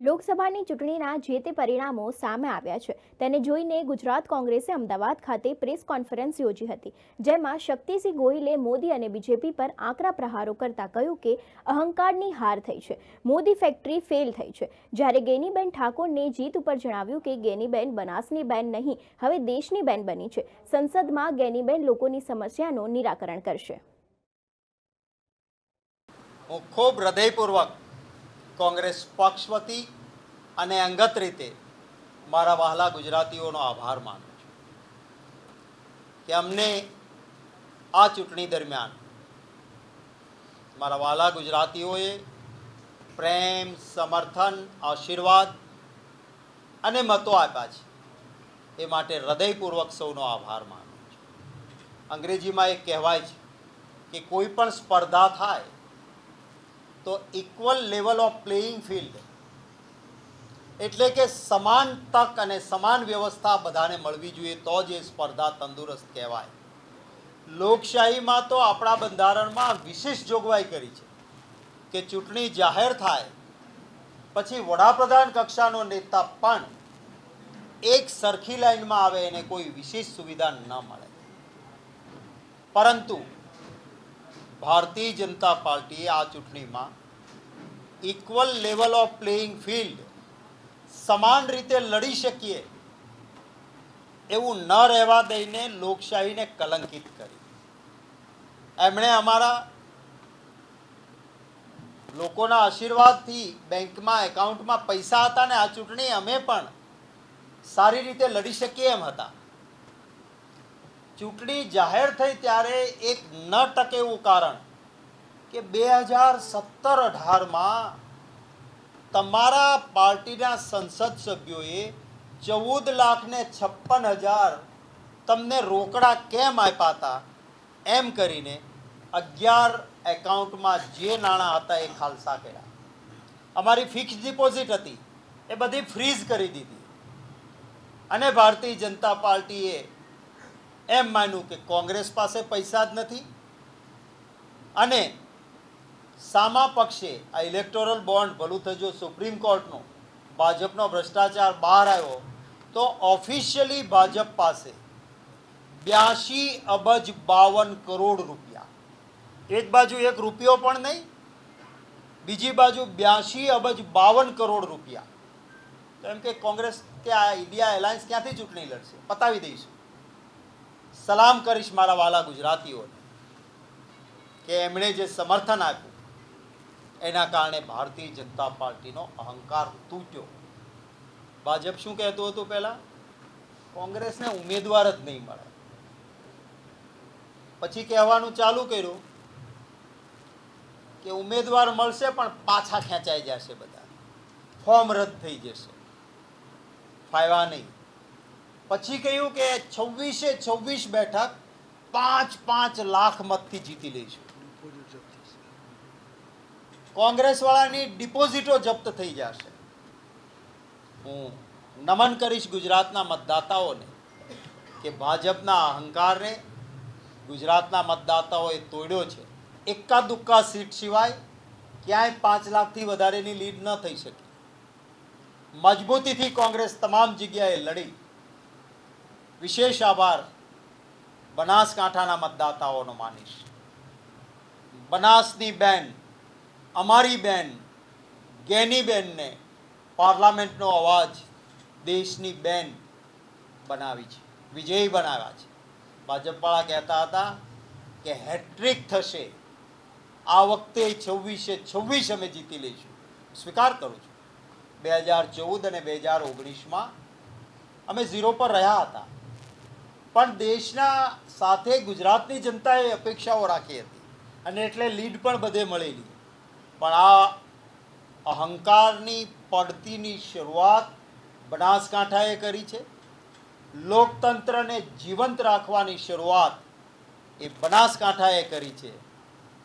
લોકસભાની ચૂંટણીના જે તે પરિણામો સામે આવ્યા છે, તેને જોઈને ગુજરાત કોંગ્રેસે અમદાવાદ ખાતે પ્રેસ કોન્ફરન્સ યોજી હતી, જેમાં શક્તિસિંહ ગોહિલે મોદી અને બીજેપી પર આકરા પ્રહારો કરતા કહ્યું કે અહંકારની હાર થઈ છે, મોદી ફેક્ટરી ફેલ થઈ છે. જ્યારે ગેનીબેન ઠાકોરને જીત ઉપર જણાવ્યું કે ગેનીબેન બનાસની બેન નહીં, હવે દેશની બેન બની છે, સંસદમાં ગેનીબેન લોકોની સમસ્યાનું નિરાકરણ કરશે. ખૂબ હૃદયપૂર્વક કોંગ્રેસ પક્ષ વતી અને અંગત રીતે મારા વહાલા ગુજરાતીઓનો આભાર માનું છું કે અમને આ ચૂંટણી દરમિયાન મારા વહાલા ગુજરાતીઓએ પ્રેમ, સમર્થન, આશીર્વાદ અને મતો આપ્યા છે એ માટે હૃદયપૂર્વક સૌનો આભાર માનું છું. અંગ્રેજીમાં એક કહેવાય છે કે કોઈ પણ સ્પર્ધા થાય તો equal level of playing field એટલે કે સમાન તક અને સમાન વ્યવસ્થા બધાને મળવી જોઈએ, તો જ એ સ્પર્ધા તંદુરસ્ત કહેવાય. લોકશાહીમાં તો આપણા બંધારણમાં વિશેષ જોગવાઈ કરી છે કે ચૂંટણી જાહેર થાય, પછી વડાપ્રધાન કક્ષાનો નેતા પણ એક સરખી લાઈનમાં આવે, એને કોઈ વિશેષ સુવિધા ન મળે. પરંતુ ભારતીય જનતા પાર્ટીએ આ ચૂંટણીમાં equal level of playing field સમાન રીતે લડી શકીએ એવું ન રહેવા દઈને લોકશાહીને કલંકિત કરી. એમણે અમારા લોકોના આશીર્વાદથી બેંકમાં, એકાઉન્ટમાં પૈસા હતા ને આ ચૂંટણી અમે પણ સારી રીતે લડી શકીએ એમ હતા. ચૂંટણી જાહેર થઈ ત્યારે એક ન ટકે એવું કારણ કે બે હજાર સત્તર અઢારમાં તમારા પાર્ટીના સંસદ સભ્યોએ ચૌદ લાખ ને છપ્પન હજાર તમને રોકડા કેમ આપ્યા હતા? એમ કરીને અગિયાર એકાઉન્ટમાં જે નાણાં હતા એ ખાલસા કર્યા. અમારી ફિક્સ ડિપોઝિટ હતી. એ બધી ફ્રીઝ કરી દીધી. અને ભારતીય જનતા પાર્ટીએ એમ માન્યું કે કોંગ્રેસ પાસે પૈસા જ નથી. અને સામા પક્ષે આ ઇલેક્ટોરલ બોન્ડ ભલું થજો સુપ્રીમ કોર્ટનો ભાજપનો ભ્રષ્ટાચાર બહાર આવ્યો. તો ઓફિશિયલી ભાજપ પાસે બ્યાસી અબજ બાવન કરોડ રૂપિયા. એક બાજુ એક રૂપિયો પણ નહીં, બીજી બાજુ બ્યાસી અબજ બાવન કરોડ રૂપિયા. કેમ કે કોંગ્રેસ કે આ ઇન્ડિયા એલાયન્સ ક્યાંથી ચૂંટણી લડશે? પતાવી દઈશું. સલામ કરીશ મારા વાલા ગુજરાતીઓને, કે એમણે જે સમર્થન આપ્યું, એના કારણે ભારતીય જનતા પાર્ટીનો અહંકાર તૂટ્યો. ભાજપ શું કહેતું હતું પહેલા? કોંગ્રેસને ઉમેદવાર જ નહીં મળે. પછી કહેવાનું ચાલુ કર્યું કે ઉમેદવાર મળશે પણ પાછા ખેંચાઈ જશે બધા. ફોર્મ રદ થઈ જશે. ફાયવા નહીં. પછી કહ્યું કે છવ્વીસે છવ્વીસ બેઠક પાંચ પાંચ લાખ મતથી જીતી લઈશું કોંગ્રેસવાળાની ડિપોઝિટો જપ્ત થઈ જશે. હું નમન કરીશ ગુજરાતના મતદાતાઓને કે ભાજપના અહંકારને ગુજરાતના મતદાતાઓએ તોડ્યો છે. એકા દુક્કા સીટ સિવાય ક્યાંય પાંચ લાખથી વધારેની લીડ ન થઈ શકે. મજબૂતીથી કોંગ્રેસ તમામ જગ્યાએ લડી. વિશેષ આભાર બનાસકાંઠાના મતદાતાઓનો માનીશ. બનાસની બેન, અમારી બેન, ગેની બેનને પાર્લામેન્ટનો અવાજ દેશની બેન બનાવી છે, વિજયી બનાવ્યા છે. ભાજપવાળા કહેતા હતા કે હેટ્રિક થશે. આ વખતે છવ્વીસે છવ્વીસ અમે જીતી લઈશું. સ્વીકાર કરું છું. બે હજાર ચૌદ અને બે હજાર ઓગણીસમાં અમે ઝીરો પર રહ્યા હતા. પણ દેશના સાથે ગુજરાતની જનતાએ અપેક્ષાઓ રાખી હતી. અને એટલે લીડ પણ બધે મળેલી. પણ આ અહંકારની પડતીની શરૂઆત બનાસકાંઠાએ કરી છે. લોકતંત્રને જીવંત રાખવાની શરૂઆત એ બનાસકાંઠાએ કરી છે.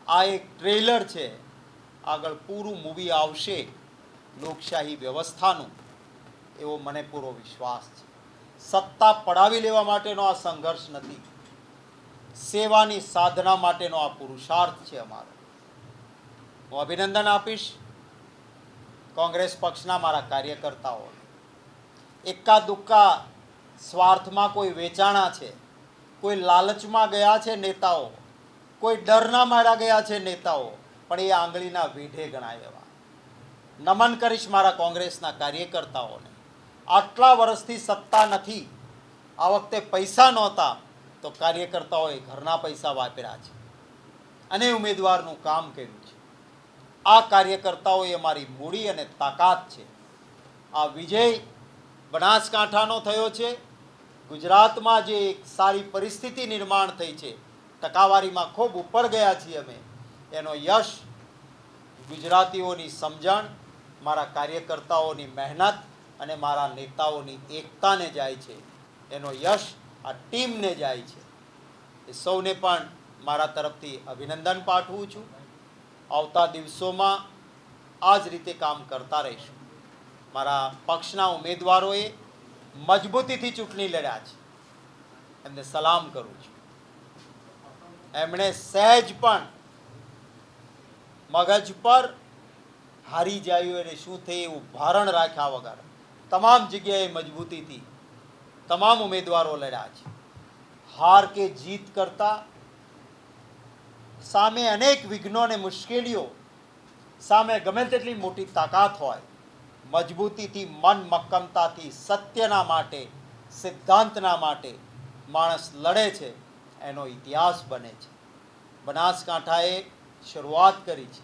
આ એક ટ્રેલર છે. આગળ પૂરું મૂવી આવશે. લોકશાહી વ્યવસ્થાનું એવો મને પૂરો વિશ્વાસ છે. સત્તા પડાવી લેવા માટેનો આ સંઘર્ષ નથી. સેવાની સાધના માટેનો આ પુરુષાર્થ છે અમારો. હું અભિનંદન આપીશ કોંગ્રેસ પક્ષના મારા કાર્યકર્તાઓ એક્કા દુક્કા સ્વાર્થમાં કોઈ વેચાણા છે, કોઈ લાલચમાં ગયા છે નેતાઓ, કોઈ ડરના માર્યા ગયા છે નેતાઓ, પણ એ આંગળીના વીઢે ગણાય એવા. નમન કરીશ મારા કોંગ્રેસના કાર્યકર્તાઓને. આટલા વર્ષથી સત્તા નથી. આ વખતે પૈસા નહોતા, તો કાર્યકર્તાઓએ ઘરના પૈસા વાપર્યા છે. અને ઉમેદવારનું કામ કર્યું છે. આ કાર્યકર્તાઓએ મારી મૂડી અને તાકાત છે. આ વિજય બનાસકાંઠાનો થયો છે. ગુજરાતમાં જે એક સારી પરિસ્થિતિ નિર્માણ થઈ છે, ટકાવારીમાં ખૂબ ઉપર ગયા છીએ અમે. એનો યશ ગુજરાતીઓની સમજણ, મારા કાર્યકર્તાઓની મહેનત અને મારા નેતાઓની એકતાને જાય છે. એનો યશ આ ટીમને જાય છે. એ સૌને પણ મારા તરફથી અભિનંદન પાઠવું છું. આવતા દિવસોમાં આ જ રીતે કામ કરતા રહીશું. મારા પક્ષના ઉમેદવારોએ મજબૂતીથી ચૂંટણી લડ્યા છે. એમને સલામ કરું છું. એમણે સહેજ પણ મગજ પર હારી જાય અને શું થયું એવું ભારણ રાખ્યા વગર. તમામ જગ્યાએ મજબૂતીથી તમામ ઉમેદવારો લડ્યા છે. હાર કે જીત કરતા સામે અનેક વિઘ્નો અને મુશ્કેલીઓ સામે ગમે તેટલી મોટી તાકાત હોય, મજબૂતીથી મન મક્કમતાથી સત્યના માટે, સિદ્ધાંતના માટે માણસ લડે છે, એનો ઇતિહાસ બને છે. બનાસકાંઠાએ શરૂઆત કરી છે.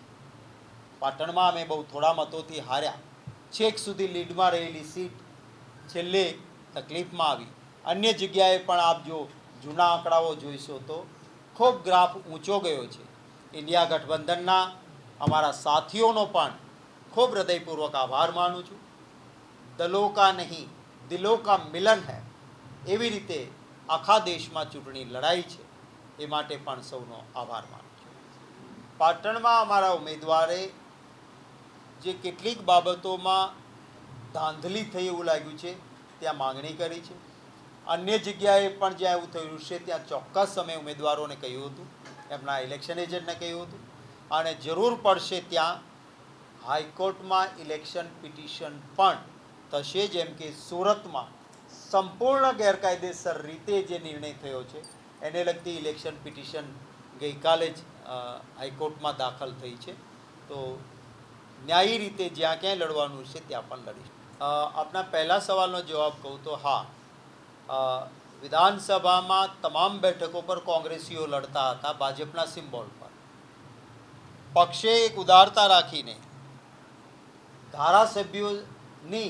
પાટણમાં અમે બહુ થોડા મતોથી હાર્યા. છેક સુધી લીડમાં રહેલી સીટ છેલ્લે તકલીફમાં આવી. અન્ય જગ્યાએ પણ આપ જો જૂના આંકડાઓ જોઈશો તો ખૂબ ગ્રાફ ઊંચો ગયો છે. ઇન્ડિયા ગઠબંધનના અમારા સાથીઓનો પણ ખૂબ હૃદયપૂર્વક આભાર માનું છું. દલો કા નહીં દિલો કા મિલન હૈ. એવી રીતે આખા દેશમાં ચૂંટણી લડાઈ છે. એ માટે પણ સૌનો આભાર માનું છું. પાટણમાં અમારા ઉમેદવારે જે કેટલીક બાબતોમાં ધાંધલી થઈ એવું લાગ્યું છે, ત્યાં માંગણી કરી છે. અન્ય જગ્યાએ પણ જ્યાં એવું થયું છે, ત્યાં ચોક્કસ સમય ઉમેદવારોને કહ્યું હતું, એમના ઇલેક્શન એજન્ટને કહ્યું હતું. અને જરૂર પડશે ત્યાં હાઈકોર્ટમાં ઇલેક્શન પિટિશન પણ થશે, જેમ કે સુરતમાં સંપૂર્ણ ગેરકાયદેસર રીતે જે નિર્ણય થયો છે, એને લગતી ઇલેક્શન પિટિશન ગઈકાલે જ હાઈકોર્ટમાં દાખલ થઈ છે. તો ન્યાયી રીતે જ્યાં ક્યાંય લડવાનું છે, ત્યાં પણ લડીશ. આપના પહેલા સવાલનો જવાબ કહું તો હા. વિધાનસભામાં તમામ બેઠકો પર કોંગ્રેસીઓ લડતા હતા, ભાજપના સિમ્બોલ પર. પક્ષે એક ઉદારતા રાખીને ધારાસભ્યોની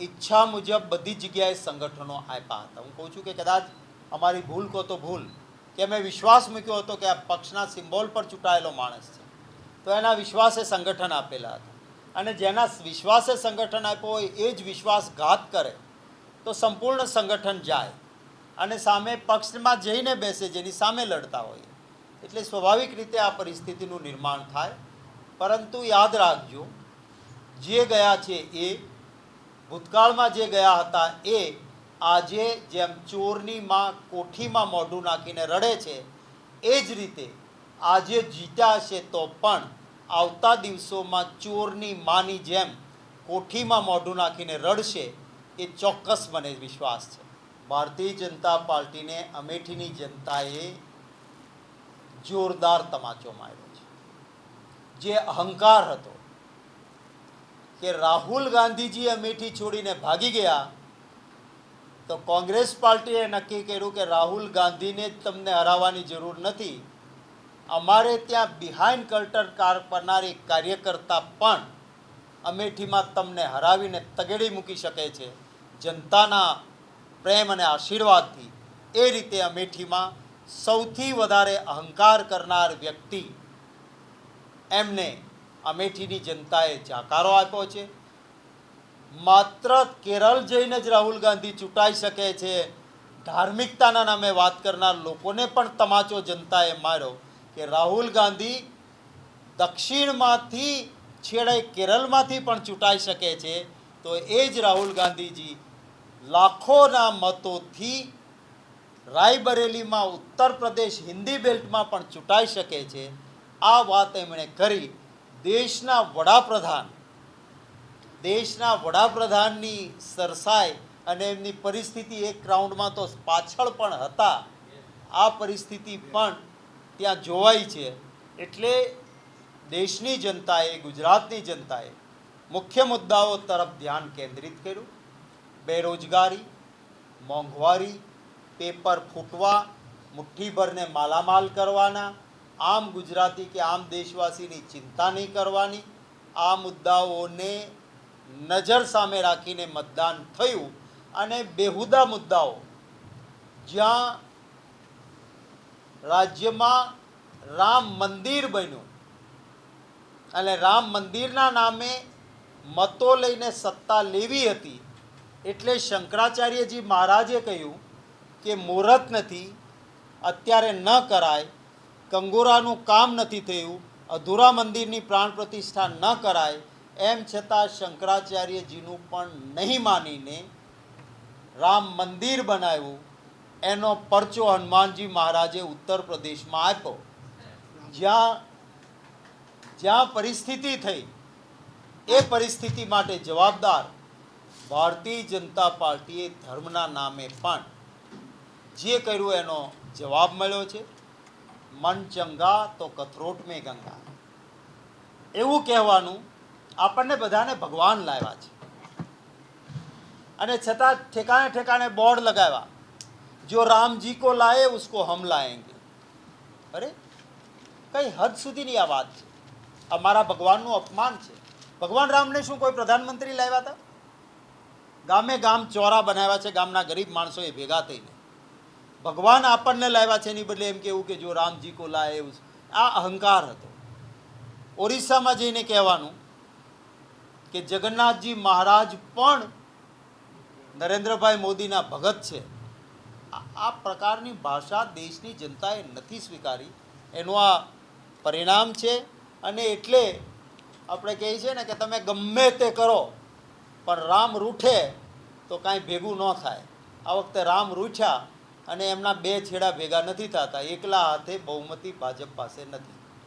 ઈચ્છા મુજબ બધી જગ્યાએ સંગઠનો આપ્યા હતા. હું કહું છું કે કદાચ અમારી ભૂલ કહો તો ભૂલ. કે મેં વિશ્વાસ મૂક્યો હતો કે આ પક્ષના સિમ્બોલ પર ચૂંટાયેલો માણસ છે. તો એના વિશ્વાસે સંગઠન આપેલા હતા. અને જેના વિશ્વાસે સંગઠન આપ્યો હોય, એ જ વિશ્વાસઘાત કરે. તો સંપૂર્ણ સંગઠન જાય. અને સામે પક્ષમાં જઈને બેસે, જેની સામે લડતા હોય. એટલે સ્વાભાવિક રીતે આ પરિસ્થિતિનું નિર્માણ થાય. પરંતુ યાદ રાખજો, જે ગયા છે એ, ભૂતકાળમાં જે ગયા હતા એ, આજે જેમ ચોરની માં, કોઠીમાં મોઢું નાખીને રડે છે, એ જ રીતે આજે જીત્યા હશે તો પણ આવતા દિવસોમાં ચોરની માની જેમ કોઠીમાં મોઢું નાખીને રડશે એ ચોક્કસ મને વિશ્વાસ છે. ભારતીય જનતા પાર્ટીને અમેઠીની જનતાએ જોરદાર તમાચો માર્યો છે. જે અહંકાર હતો કે રાહુલ ગાંધીજી અમેઠી છોડીને ભાગી ગયા, તો કોંગ્રેસ પાર્ટીએ નક્કી કર્યું કે રાહુલ ગાંધીને જ તમને હરાવવાની જરૂર નથી. અમારે ત્યાં બિહાઇન્ડ કલ્ટર કાર કરનારી કાર્યકર્તા પણ અમેઠીમાં તમને હરાવીને તગેડી મૂકી શકે છે. જનતાના પ્રેમ અને આશીર્વાદથી એ રીતે અમેઠીમાં સૌથી વધારે અહંકાર કરનાર વ્યક્તિ એમને અમેઠીની જનતાએ જાકારો આપ્યો છે. માત્ર કેરળ જઈને જ રાહુલ ગાંધી ચૂંટાઈ શકે છે. ધાર્મિકતાના નામે વાત કરનાર લોકોને પણ તમાચો જનતાએ માર્યો. કે રાહુલ ગાંધી દક્ષિણમાંથી છેડે કેરળમાંથી પણ ચૂંટાઈ શકે છે, તો એ જ રાહુલ ગાંધીજી લાખોના મતોથી રાયબરેલીમાં ઉત્તર પ્રદેશ હિન્દી બેલ્ટમાં પણ ચૂંટાઈ શકે છે. આ વાત એમણે કરી. દેશના વડાપ્રધાન, દેશના વડાપ્રધાનની સરસાઈ અને એમની પરિસ્થિતિ એક રાઉન્ડમાં તો પાછળ પણ હતા. આ પરિસ્થિતિ પણ ત્યાં જોવાય છે. એટલે દેશની જનતાએ, ગુજરાતની જનતાએ મુખ્ય મુદ્દાઓ તરફ ધ્યાન કેન્દ્રિત કર્યું. બેરોજગારી, મોંઘવારી, પેપર ફૂટવા, મુઠ્ઠીભરને માલામાલ કરવાના, આમ ગુજરાતી કે આમ દેશવાસીની ચિંતા નહીં કરવાની, આ મુદ્દાઓને નજર સામે રાખીને મતદાન થયું અને બેહુદા મુદ્દાઓ જ્યાં રાજ્યમાં રામ મંદિર બન્યું. અને રામ મંદિરના નામે મતો લઈને સત્તા લેવી હતી, એટલે શંકરાચાર્યજી મહારાજે કહ્યું કે મુહૂર્ત નથી, અત્યારે ન કરાય, કંગોરાનું કામ નથી થયું, અધૂરા મંદિરની પ્રાણ પ્રતિષ્ઠા ન કરાય, એમ છતાં શંકરાચાર્યજીનું પણ નહીં માનીને રામ મંદિર બનાવ્યું. એનો પરચો હનુમાનજી મહારાજે ઉત્તર પ્રદેશમાં આપ્યો. જ્યાં જ્યાં પરિસ્થિતિ થઈ, એ પરિસ્થિતિ માટે જવાબદાર ભારતીય જનતા પાર્ટીએ ધર્મના નામે પણ જે કર્યું એનો જવાબ મળ્યો છે, મન ચંગા તો કથરોટ મેં ગંગા. એવું કહેવાનું આપણને બધાને ભગવાન લાવ્યા છે. અને છતાં ઠેકાણે ઠેકાણે બોર્ડ લગાવ્યા. જો રામજી કો લાએ ઉસકો હમ લાએંગે અરે કઈ હદ સુધીની આ વાત છે આ મારા ભગવાનનું અપમાન છે ભગવાન રામને શું કોઈ પ્રધાનમંત્રી લાવ્યા હતા ગામે ગામ ચોરા બનાવ્યા છે ગામના ગરીબ માણસોએ ભેગા થઈને ભગવાન આપણને લાવ્યા છે એની બદલે એમ કેવું કે જો રામજી કો લાએ આ અહંકાર હતો। ઓરિસ્સામાં જઈને કહેવાનું કે જગન્નાથજી મહારાજ પણ નરેન્દ્રભાઈ મોદીના ભગત છે આ પ્રકારની ભાષા દેશની જનતાએ નથી સ્વીકારી. એનું આ પરિણામ છે અને એટલે આપણે કહીએ છીએ ને કે તમે ગમે તે કરો, પણ રામ રૂઠે તો કાંઈ ભેગું ન થાય. આ વખતે રામ રૂઠ્યા અને એમના બે છેડા ભેગા નથી થતા. એકલા હાથે બહુમતી ભાજપ પાસે નથી.